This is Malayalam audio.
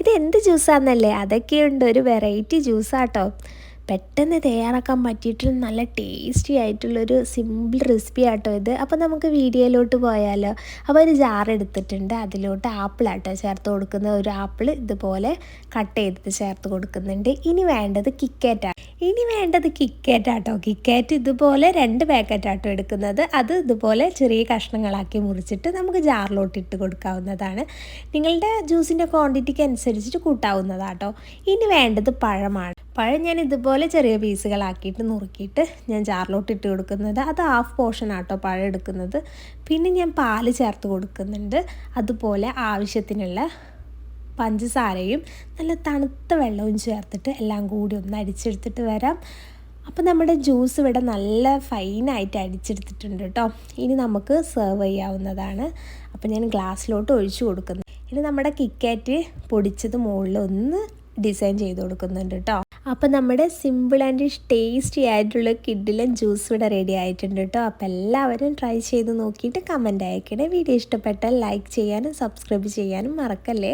ഇത് എന്ത് ജ്യൂസാന്നല്ലേ? അതൊക്കെയുണ്ട്. ഒരു വെറൈറ്റി ജ്യൂസാട്ടോ പെട്ടെന്ന് തയ്യാറാക്കാൻ പറ്റിയിട്ട് നല്ല ടേസ്റ്റി ആയിട്ടുള്ളൊരു സിമ്പിൾ റെസിപ്പി ആട്ടോ ഇത്. അപ്പോൾ നമുക്ക് വീഡിയോയിലോട്ട് പോയാലോ. അപ്പോൾ ഒരു ജാർ എടുത്തിട്ടുണ്ട്. അതിലോട്ട് ആപ്പിൾ ആട്ടോ ചേർത്ത് കൊടുക്കുന്ന ഒരു ആപ്പിൾ ഇതുപോലെ കട്ട് ചെയ്തിട്ട് ചേർത്ത് കൊടുക്കുന്നുണ്ട്. ഇനി വേണ്ടത് കിക്കറ്റാണ് ഇനി വേണ്ടത് കിക്കറ്റ് ആട്ടോ. കിക്കറ്റ് ഇതുപോലെ രണ്ട് പാക്കറ്റ് ആട്ടോ എടുക്കുന്നത്. അത് ഇതുപോലെ ചെറിയ കഷ്ണങ്ങളാക്കി മുറിച്ചിട്ട് നമുക്ക് ജാറിലോട്ട് ഇട്ട് കൊടുക്കാവുന്നതാണ്. നിങ്ങളുടെ ജ്യൂസിന്റെ ക്വാണ്ടിറ്റിക്ക് അനുസരിച്ചിട്ട് കൂട്ടാവുന്നതാട്ടോ. ഇനി വേണ്ടത് പഴമാണ്. പഴം ഞാൻ ഇതുപോലെ ചെറിയ പീസുകളാക്കിയിട്ട് നുറുക്കിയിട്ട് ഞാൻ ജാറിലോട്ട് ഇട്ട് കൊടുക്കുന്നത്. അത് ഹാഫ് പോർഷൻ ആട്ടോ പഴം എടുക്കുന്നത്. പിന്നെ ഞാൻ പാൽ ചേർത്ത് കൊടുക്കുന്നുണ്ട്. അതുപോലെ ആവശ്യത്തിനുള്ള പഞ്ചസാരയും നല്ല തണുത്ത വെള്ളവും ചേർത്തിട്ട് എല്ലാം കൂടി ഒന്ന് അടിച്ചെടുത്തിട്ട് വരാം. അപ്പോൾ നമ്മുടെ ജ്യൂസ് ഇവിടെ നല്ല ഫൈനായിട്ട് അടിച്ചെടുത്തിട്ടുണ്ട് കേട്ടോ ഇനി നമുക്ക് സെർവ് ചെയ്യാവുന്നതാണ്. അപ്പോൾ ഞാൻ ഗ്ലാസ്സിലോട്ട് ഒഴിച്ചു കൊടുക്കുന്നു. ഇനി നമ്മുടെ കിക്കാറ്റ് പൊടിച്ചത് മുകളിൽ ഒന്ന് ഡിസൈൻ ചെയ്ത് കൊടുക്കുന്നുണ്ട് കേട്ടോ അപ്പോൾ നമ്മുടെ സിമ്പിൾ ആൻഡ് ടേസ്റ്റി ആയിട്ടുള്ള കിഡിലും ജ്യൂസ് ഇവിടെ റെഡി ആയിട്ടുണ്ട് കേട്ടോ. അപ്പോൾ എല്ലാവരും ട്രൈ ചെയ്ത് നോക്കിയിട്ട് കമന്റ് അയക്കണേ. വീഡിയോ ഇഷ്ടപ്പെട്ടാൽ ലൈക്ക് ചെയ്യാനും സബ്സ്ക്രൈബ് ചെയ്യാനും മറക്കല്ലേ?